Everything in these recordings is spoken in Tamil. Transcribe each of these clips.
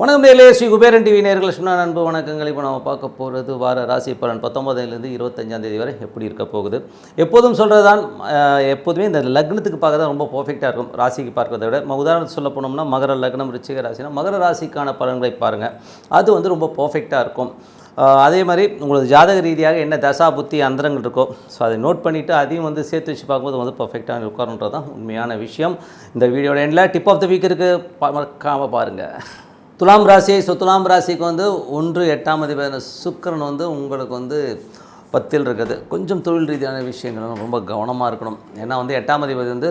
வணக்கம் நேர்களே ஸ்ரீ குபேரன் டிவி நேர்கள் சுண்ணா அன்பு வணக்கங்கள். இப்போ நம்ம பார்க்க போகிறது வார ராசி பலன். பத்தொம்பதுலேருந்து இருபத்தஞ்சாம் தேதி வரை எப்படி இருக்க போகுது? எப்போதும் சொல்கிறது தான் எப்போதுமே இந்த லக்னத்துக்கு பார்க்க தான் ரொம்ப பர்ஃபெக்டாக இருக்கும். ராசிக்கு பார்க்கறத விட உதாரணத்துக்கு சொல்ல போனோம்னா மகர லக்னம் ரிச்சிக ராசினா மகர ராசிக்கான பலன்களை பாருங்கள் அது வந்து ரொம்ப பர்ஃபெக்டாக இருக்கும். அதே மாதிரி உங்களுக்கு ஜாதக ரீதியாக என்ன தசா புத்தி அந்தரங்கள் இருக்கோ ஸோ அதை நோட் பண்ணிவிட்டு அதையும் வந்து சேர்த்து வச்சு பார்க்கும்போது வந்து பர்ஃபெக்டாக உட்காருன்றது தான் உண்மையான விஷயம். இந்த வீடியோட எண்டில் டிப் ஆஃப் த வீக் இருக்குது மறக்காமல் பாருங்கள் துலாம் ராசி ஸோ துலாம் ராசிக்கு வந்து ஒன்று எட்டாம் அதிபதியான சுக்கிரன் வந்து உங்களுக்கு வந்து பத்தில் இருக்குது கொஞ்சம் தொழில் ரீதியான விஷயங்கள் ரொம்ப கவனமாக இருக்கணும். ஏன்னா வந்து எட்டாம் அதிபதி வந்து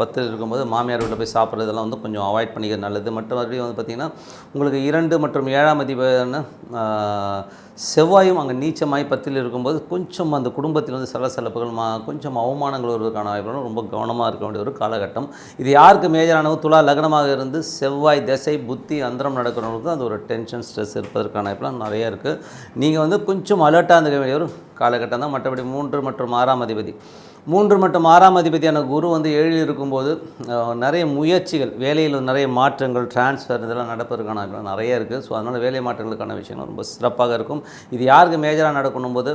பத்தில் இருக்கும்போது மாமியார் வீட்டில் போய் சாப்பிட்றதெல்லாம் வந்து கொஞ்சம் அவாய்ட் பண்ணிக்கிறது நல்லது. மற்றபடி வந்து பார்த்திங்கன்னா உங்களுக்கு இரண்டு மற்றும் ஏழாம் அதிபதியான செவ்வாயும் அங்கே நீச்சமாய் பத்தில் இருக்கும்போது கொஞ்சம் அந்த குடும்பத்தில் வந்து சலசலப்புகள் மா கொஞ்சம் அவமானங்கள் வருவதற்கான வாய்ப்புகளும் ரொம்ப கவனமாக இருக்க வேண்டிய ஒரு காலகட்டம். இது யாருக்கு மேஜரானவோ துலா லக்னமாக இருந்து செவ்வாய் திசை புத்தி அந்தரம் நடக்கிறவங்களுக்கு அந்த ஒரு டென்ஷன் ஸ்ட்ரெஸ் இருப்பதற்கான வாய்ப்புலாம் நிறைய இருக்குது நீங்கள் வந்து கொஞ்சம் அலர்ட்டாக இருந்துக்க வேண்டிய ஒரு காலகட்டம் தான். மற்றபடி மூன்று மற்றும் ஆறாம் அதிபதி. மூன்று மற்றும் ஆறாம் அதிபதியான குரு வந்து ஏழில் இருக்கும்போது நிறைய முயற்சிகள் வேலையில் நிறைய மாற்றங்கள் டிரான்ஸ்ஃபர் இதெல்லாம் நடப்பதற்கான நிறைய இருக்குது ஸோ அதனால் வேலை மாற்றங்களுக்கான விஷயங்கள் ரொம்ப சிறப்பாக இருக்கும். இது யாருக்கு மேஜராக நடக்கணும் போது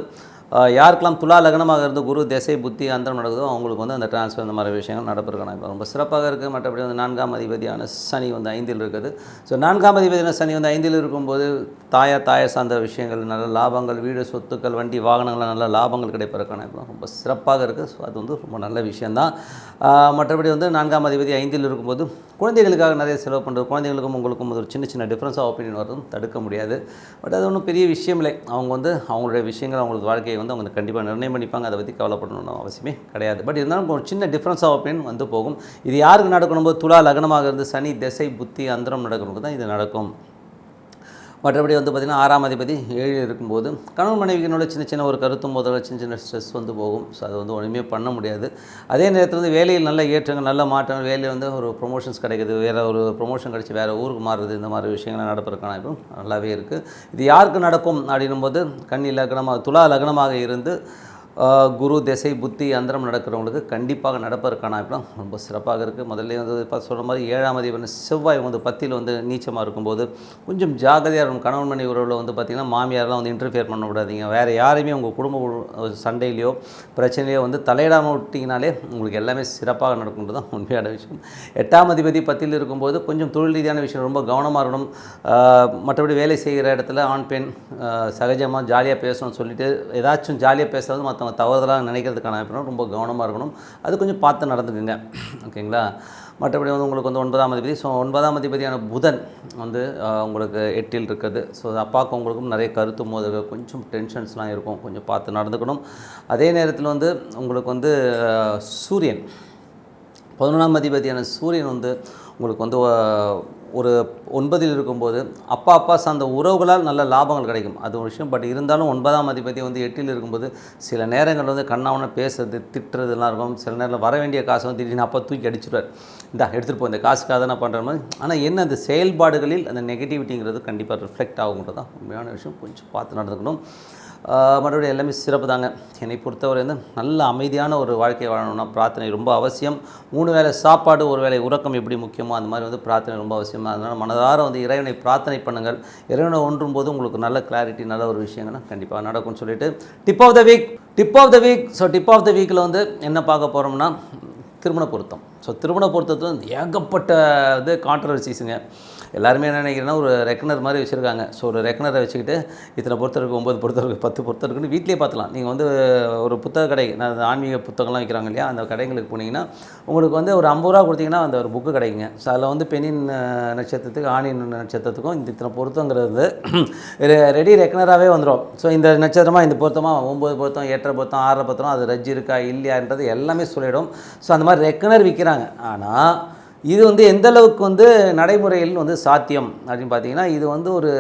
யாருக்கெல்லாம் துலா லக்னமாக இருந்து குரு திசை புத்தி அந்தரம் நடக்குதோ அவங்களுக்கு வந்து அந்த டிரான்ஸ்ஃபர் இந்த மாதிரி விஷயங்கள் நடப்பதற்கான இப்போ ரொம்ப சிறப்பாக இருக்குது மற்றபடி வந்து நான்காம் அதிபதியான சனி வந்து ஐந்தில் இருக்குது. ஸோ நான்காம் அதிபதியான சனி வந்து ஐந்தில் இருக்கும்போது தாயார் தாயார் சார்ந்த விஷயங்கள் நல்ல லாபங்கள் வீடு சொத்துக்கள் வண்டி வாகனங்கள் நல்ல லாபங்கள் கிடைப்பதற்கான இப்போ ரொம்ப சிறப்பாக இருக்குது ஸோ அது வந்து ரொம்ப நல்ல விஷயந்தான் மற்றபடி வந்து நான்காம் அதிபதி ஐந்தில் இருக்கும்போது குழந்தைகளுக்காக நிறைய செலவு பண்ணுறது குழந்தைகளுக்கும் உங்களுக்கும் ஒரு சின்ன சின்ன டிஃப்ரென்ஸ் ஆஃப் ஒப்பீனியன் வரதும் தடுக்க முடியாது. பட் அது ஒன்றும் பெரிய விஷயம் இல்லை அவங்க வந்து அவங்களுடைய விஷயங்கள் அவங்களுக்கு வாழ்க்கையை வந்து அவங்க கண்டிப்பாக நிர்ணயம் பண்ணிப்பாங்க. அதை பற்றி கவலைப்படணும்னு அவசியமே கிடையாது. பட் இருந்தாலும் ஒரு சின்ன டிஃப்ரென்ஸ் ஆஃப் ஒப்பீனியன் வந்து போகும். இது யாருக்கு நடக்கணும் போது துலா லக்னமாக இருந்து சனி திசை புத்தி அந்தரம் நடக்கணும் தான் இது நடக்கும். மற்றபடி வந்து பார்த்திங்கன்னா ஆறாம் அதிபதி ஏழு இருக்கும்போது கணவன் மனைவிகளோட சின்ன சின்ன ஒரு கருத்து முதல்ல சின்ன சின்ன ஸ்ட்ரெஸ் வந்து போகும். ஸோ அது வந்து ஒன்றுமே பண்ண முடியாது. அதே நேரத்தில் வந்து வேலையில் நல்ல ஏற்றங்கள் நல்ல மாற்றங்கள் வேலையில் வந்து ஒரு ப்ரொமோஷன்ஸ் கிடைக்குது. வேறு ஒரு ப்ரொமோஷன் கிடச்சி வேறு ஊருக்கு மாறுறது இந்த மாதிரி விஷயங்கள்லாம் நடப்பதற்கான வாய்ப்பும் நல்லாவே இருக்குது இது யாருக்கு நடக்கும் அப்படின்னும் போது கண்ணி லக்னமாக துலா லக்னமாக இருந்து குரு திசை புத்தி அந்தரம் நடக்கிறவங்களுக்கு கண்டிப்பாக நடப்பதற்கான வாய்ப்புலாம் ரொம்ப சிறப்பாக இருக்குது முதல்ல வந்து இப்போ சொல்கிற மாதிரி ஏழாம் அதிபர் செவ்வாய் வந்து பத்தியில் வந்து நீச்சமாக இருக்கும்போது கொஞ்சம் ஜாகிரதையாக இருக்கும் கணவன் மனைவி உறவில் வந்து பார்த்திங்கன்னா மாமியார்லாம் வந்து இன்டர்ஃபியர் பண்ண விடாதீங்க. வேறு யாரையுமே உங்கள் குடும்ப சண்டையிலையோ பிரச்சனையிலையோ வந்து தலையிடாமல் விட்டிங்கனாலே உங்களுக்கு எல்லாமே சிறப்பாக நடக்கும்ன்றது தான் உண்மையான விஷயம். எட்டாம் அதிபதி பத்தியில் இருக்கும்போது கொஞ்சம் தொழில் ரீதியான விஷயம் ரொம்ப கவனமாக இருக்கணும். மற்றபடி வேலை செய்கிற இடத்துல ஆண் பெண் சகஜமாக ஜாலியாக பேசணும்னு சொல்லிட்டு ஏதாச்சும் ஜாலியாக பேசுறது மற்றவங்க தவறுதலாக நினைக்கிறதுக்கான வாய்ப்பு ரொம்ப கவனமாக இருக்கணும். அது கொஞ்சம் பார்த்து நடந்துக்குங்க. ஓகேங்களா? மற்றபடி வந்து உங்களுக்கு வந்து ஒன்பதாம் அதிபதி. ஸோ ஒன்பதாம் அதிபதியான புதன் வந்து உங்களுக்கு எட்டில் இருக்குது. ஸோ அப்பாவுக்கு உங்களுக்கும் நிறைய கருத்து மோதல் கொஞ்சம் டென்ஷன்ஸ்லாம் இருக்கும். கொஞ்சம் பார்த்து நடந்துக்கணும். அதே நேரத்தில் வந்து உங்களுக்கு வந்து சூரியன். பதினொன்றாம் அதிபதியான சூரியன் வந்து உங்களுக்கு வந்து ஒரு ஒன்பதில் இருக்கும்போது அப்பா அப்பா சார்ந்த உறவுகளால் நல்ல லாபங்கள் கிடைக்கும். அது ஒரு விஷயம். பட் இருந்தாலும் ஒன்பதாம் அதிபதி வந்து எட்டில் இருக்கும்போது சில நேரங்கள் வந்து கண்ணாவன பேசுறது திட்டுறதுலாம் இருக்கும். சில நேரத்தில் வர வேண்டிய காசை வந்து திடீர்னு அப்பா தூக்கி அடிச்சிடுவார் இந்தா எடுத்துகிட்டு போ இந்த காசுக்காக தான் நான் பண்ணுற மாதிரி. ஆனால் என்ன அந்த செயல்பாடுகளில் அந்த நெகட்டிவிட்டிங்கிறது கண்டிப்பாக ரிஃப்ளெக்ட் ஆகுங்கிறது தான் உண்மையான விஷயம். கொஞ்சம் பார்த்து நடந்துக்கணும். மறுபடியும் எல்லாமே சிறப்பு தாங்க. என்னை பொறுத்தவரை வந்து நல்ல அமைதியான ஒரு வாழ்க்கையை வாழணும்னா பிரார்த்தனை ரொம்ப அவசியம். மூணு வேளை சாப்பாடு ஒரு வேளை உறக்கம் எப்படி முக்கியமோ அந்த மாதிரி வந்து பிரார்த்தனை ரொம்ப அவசியம். அதனால் மனதார வந்து இறைவனை பிரார்த்தனை பண்ணுங்கள். இறைவனை ஒன்றும் போது உங்களுக்கு நல்ல கிளாரிட்டி நல்ல ஒரு விஷயங்கள் கண்டிப்பாக நடக்கும்னு சொல்லிட்டு tip of the week tip of the week so tip of the வீக்கில் வந்து என்ன பார்க்க போகிறோம்னா திருமண பொருத்தம். ஸோ திருமண பொருத்தத்தில் வந்து ஏகப்பட்ட இது கான்ட்ரவர்சிஸுங்க எல்லாருமே என்ன நினைக்கிறேன்னா ஒரு ரெக்கனர் மாதிரி வச்சுருக்காங்க. ஸோ ஒரு ரெக்கனரை வச்சுக்கிட்டு இத்தனை பொருத்தம் இருக்குது ஒம்பது பொருத்தம் இருக்குது பத்து பொருத்தம் இருக்குன்னு வீட்டிலே பார்த்துலாம் நீங்கள் வந்து ஒரு புத்தக கடை நான் ஆன்மீக புத்தகம்லாம் விற்கிறாங்க இல்லையா அந்த கடைங்களுக்கு போனீங்கன்னா உங்களுக்கு வந்து ஒரு ஐம்பது ரூபா கொடுத்தீங்கன்னா அந்த ஒரு புக்கு கிடைக்குங்க. ஸோ அதில் வந்து பெண்ணின் நட்சத்திரத்துக்கு ஆணின் நட்சத்திரத்துக்கும் இந்த இத்தனை பொருத்தங்கிறது ரெடி ரெக்கனராகவே வந்துடும் ஸோ இந்த நட்சத்திரமாக இந்த பொருத்தமாக ஒம்பது பொருத்தம் எட்டரை பொருத்தம் ஆறரை பொருத்தம் அது ரஜ் இருக்கா இல்லையான்றது எல்லாமே சொல்லிடும். ஸோ அந்த மாதிரி ரெக்கனர் விற்கிறாங்க ஆனால் இது வந்து எந்த அளவுக்கு வந்து நடைமுறையில் வந்து சாத்தியம் அப்படின்னு பார்த்தீங்கன்னா இது வந்து ஒரு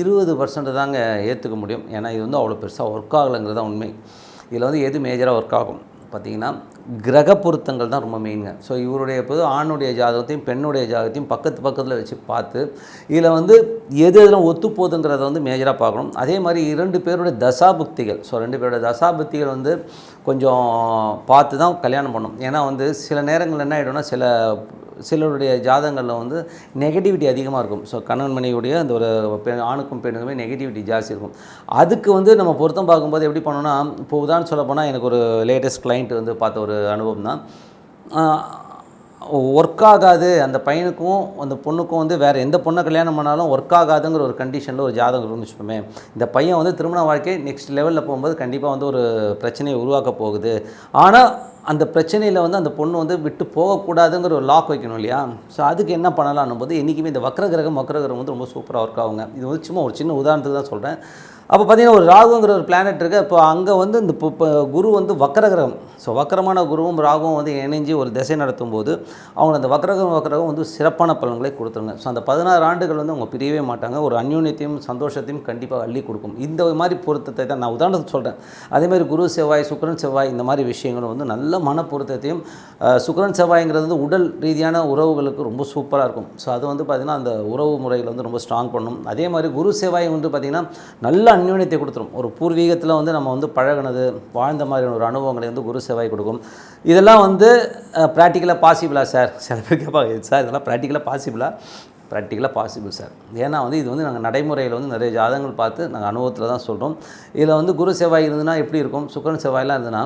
இருபது பர்சன்ட் தாங்க ஏற்றுக்க முடியும். ஏன்னா இது வந்து அவ்வளோ பெருசாக ஒர்க் ஆகலைங்கிறது தான் உண்மை. இதில் வந்து எது மேஜராக ஒர்க் ஆகும்? பார்த்தீங்கன்னா கிரக பொருத்தங்கள் தான் ரொம்ப மெயின்ங்க ஸோ இவருடைய பொது ஆணுடைய ஜாதகத்தையும் பெண்ணுடைய ஜாதகத்தையும் பக்கத்து பக்கத்தில் வச்சு பார்த்து இதில் வந்து எது எதெல்லாம் ஒத்து போகுதுங்கிறத வந்து மேஜராக பார்க்கணும். அதே மாதிரி இரண்டு பேருடைய தசாபுக்திகள். ஸோ ரெண்டு பேருடைய தசாபுக்திகள் வந்து கொஞ்சம் பார்த்து தான் கல்யாணம் பண்ணணும். ஏன்னா வந்து சில நேரங்கள் என்ன ஆகிடும்னா சில சிலருடைய ஜாதகங்களில் வந்து நெகட்டிவிட்டி அதிகமாக இருக்கும். ஸோ கணவன் மனைவியுடைய அந்த ஒரு பெண் ஆணுக்கும் பெண்ணுக்குமே நெகட்டிவிட்டி ஜாஸ்தி இருக்கும். அதுக்கு வந்து நம்ம பொருத்தம் பார்க்கும்போது எப்படி பண்ணோன்னா இப்போ உதாரணம் சொல்ல போனால் எனக்கு ஒரு லேட்டஸ்ட் கிளைண்ட் வந்து பார்த்த ஒரு அனுபவம் தான். ஒர்க் ஆகாது அந்த பையனுக்கும் அந்த பொண்ணுக்கும் வந்து வேறு எந்த பொண்ணை கல்யாணம் பண்ணாலும் ஒர்க் ஆகாதுங்கிற ஒரு கண்டிஷனில் ஒரு ஜாதகம் இருக்குன்னு இந்த பையன் வந்து திருமண வாழ்க்கை நெக்ஸ்ட் லெவலில் போகும்போது கண்டிப்பாக வந்து ஒரு பிரச்சனையை உருவாக்க போகுது. ஆனால் அந்த பிரச்சனையில் வந்து அந்த பொண்ணு வந்து விட்டு போகக்கூடாதுங்கிற ஒரு லாக் வைக்கணும் இல்லையா? ஸோ அதுக்கு என்ன பண்ணலாம்னும் போது என்றைக்குமே இந்த வக்ர கிரகம் வக்ர கிரகம் வந்து ரொம்ப சூப்பராக ஒர்க் ஆகுங்க. இது வந்து சும்மா ஒரு சின்ன உதாரணத்துக்கு தான் சொல்கிறேன் அப்போ பார்த்தீங்கன்னா ஒரு ராகுங்கிற ஒரு பிளானட் இருக்குது இப்போ அங்கே வந்து இந்த இப்போ குரு வந்து வக்கரகிரகம். ஸோ வக்கரமான குருவும் ராகுவும் வந்து இணைஞ்சு ஒரு திசை நடத்தும் போது அவங்க அந்த வக்கரகம் வக்கரகம் வந்து சிறப்பான பலன்களை கொடுத்துருங்க. ஸோ அந்த பதினாறு ஆண்டுகள் வந்து அவங்க பிரியவே மாட்டாங்க. ஒரு அந்யூன்யத்தையும் சந்தோஷத்தையும் கண்டிப்பாக அள்ளி கொடுக்கும். இந்த மாதிரி பொருத்தத்தை தான் நான் உதாரணத்துக்கு சொல்கிறேன் அதேமாதிரி குரு செவ்வாய் சுக்கிரன் செவ்வாய் இந்த மாதிரி விஷயங்களும் வந்து நல்ல மன பொருத்தத்தையும் சுக்கரன் செவ்வாய்ங்கிறது வந்து உடல் ரீதியான உறவுகளுக்கு ரொம்ப சூப்பராக இருக்கும். ஸோ அது வந்து பார்த்திங்கன்னா அந்த உறவு முறையில் வந்து ரொம்ப ஸ்ட்ராங் பண்ணும். அதே மாதிரி குரு செவ்வாய் வந்து பார்த்திங்கன்னா நல்ல அந்யோன்யத்தை கொடுத்துரும். ஒரு பூர்வீகத்தில் வந்து நம்ம வந்து பழகுனது வாழ்ந்த மாதிரியான ஒரு அனுபவங்களை வந்து குரு செவ்வாய் கொடுக்கும். இதெல்லாம் வந்து ப்ராக்டிக்கலாக பாசிபிளா சார் சில பேர் கேட்பாங்க சார் இதெல்லாம் ப்ராக்டிக்கலாக பாசிபிளா ப்ராக்டிக்கலாக பாசிபிள் சார் ஏன்னா வந்து இது வந்து நாங்கள் நடைமுறையில் வந்து நிறைய ஜாதகங்கள் பார்த்து நாங்கள் அனுபவத்தில் தான் சொல்கிறோம் இதில் வந்து குரு செவ்வாய் இருந்ததுன்னா எப்படி இருக்கும்? சுக்கரன் செவ்வாயெலாம் இருந்ததுன்னா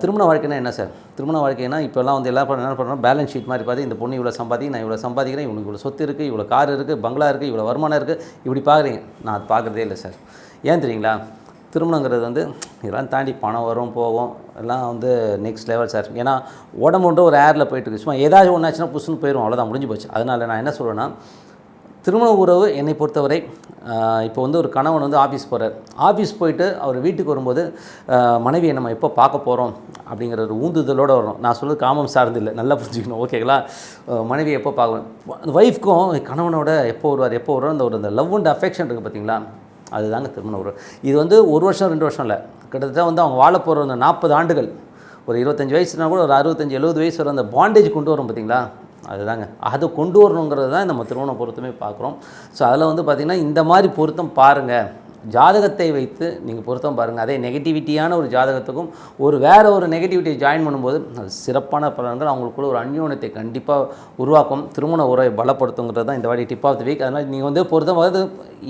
திருமண வாழ்க்கைனா என்ன சார்? திருமண வாழ்க்கைனா இப்போல்லாம் வந்து எல்லா என்ன பண்ணுறோம் பேலன்ஸ் ஷீட் மாதிரி பார்த்து இந்த பொண்ணு இவ்வளோ சம்பாதி நான் இவ்வளோ சம்பாதிக்கிறேன் இவனுக்கு இவ்வளோ சொத்து இருக்குது இவ்வளோ கார் இருக்குது பங்களா இருக்குது இவ்வளோ வருமானம் இருக்குது இப்படி பார்க்குறீங்க. நான் அது பார்க்குறதே இல்லை சார். ஏன் தெரியுங்களா? திருமணங்கிறது வந்து இதெல்லாம் தாண்டி பணம் வரும் போகும். எல்லாம் வந்து நெக்ஸ்ட் லெவல் சார். ஏன்னா உடம்புன்ற ஒரு ஏரில் போயிட்டு இருக்கு. சும்மா ஏதாச்சும் ஒன்றாச்சுன்னா புஷ்னு போயிடும் அவ்வளோதான் முடிஞ்சு போச்சு. அதனால் நான் என்ன சொல்கிறேன்னா திருமண உறவு என்னை பொறுத்தவரை இப்போ வந்து ஒரு கணவன் வந்து ஆஃபீஸ் போகிறார் ஆஃபீஸ் போயிட்டு அவர் வீட்டுக்கு வரும்போது மனைவியை நம்ம எப்போ பார்க்க போகிறோம் அப்படிங்கிற ஒரு ஊந்துதலோடு வரணும் நான் சொல்கிறது காமம் சார்ந்து இல்லை நல்லா புரிஞ்சுக்கணும். ஓகேங்களா மனைவியை எப்போ பார்க்கணும்? ஒய்ஃப்க்கும் கணவனோட எப்போ வருவார் எப்போ வருவார் அந்த ஒரு அந்த லவ் அண்ட் அஃபெக்ஷன் இருக்குது பார்த்தீங்களா? அதுதாங்க திருமண உறவு. இது வந்து ஒரு வருஷம் ரெண்டு வருஷம் இல்லை. கிட்டத்தட்ட வந்து அவங்க வாழ போகிற அந்த நாற்பது ஆண்டுகள் ஒரு இருபத்தஞ்சி வயசுனா கூட ஒரு அறுபத்தஞ்சி எழுபது வயசு வரை அந்த பாண்டேஜ் கொண்டு வரும் பார்த்தீங்களா? அதுதாங்க. அதை கொண்டு வரணுங்கிறது தான் நம்ம திருமண பொருத்தமே பார்க்குறோம். ஸோ அதில் வந்து பார்த்திங்கன்னா இந்த மாதிரி பொருத்தம் பாருங்கள் ஜாதகத்தை வைத்து நீங்கள் பொருத்தம் பாருங்கள் அதே நெகட்டிவிட்டியான ஒரு ஜாதகத்துக்கும் ஒரு வேறு ஒரு நெகட்டிவிட்டியை ஜாயின் பண்ணும்போது அது சிறப்பான பலன்கள் அவங்களுக்குள்ள ஒரு அந்யோன்யத்தை கண்டிப்பாக உருவாக்கும். திருமண உரை பலப்படுத்துங்கிறது தான் இந்த வாடி டிப் ஆஃப் த வீக் அதனால் நீங்கள் வந்து பொருத்தம் அதாவது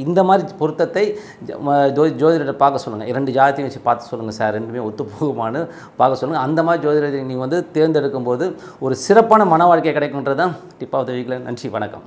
இந்த மாதிரி பொருத்தத்தை ஜோ ஜோதிடரை பார்க்க சொல்லுங்கள் இரண்டு ஜாதத்தையும் வச்சு பார்த்து சொல்லுங்கள் சார். ரெண்டுமே ஒத்து போகுமான்னு பார்க்க சொல்லுங்கள் அந்த மாதிரி ஜோதிடத்தை நீங்கள் வந்து தேர்ந்தெடுக்கும் போது ஒரு சிறப்பான மன வாழ்க்கை கிடைக்குன்றது தான் டிப் ஆஃப் த வீக்கில் நன்றி. வணக்கம்.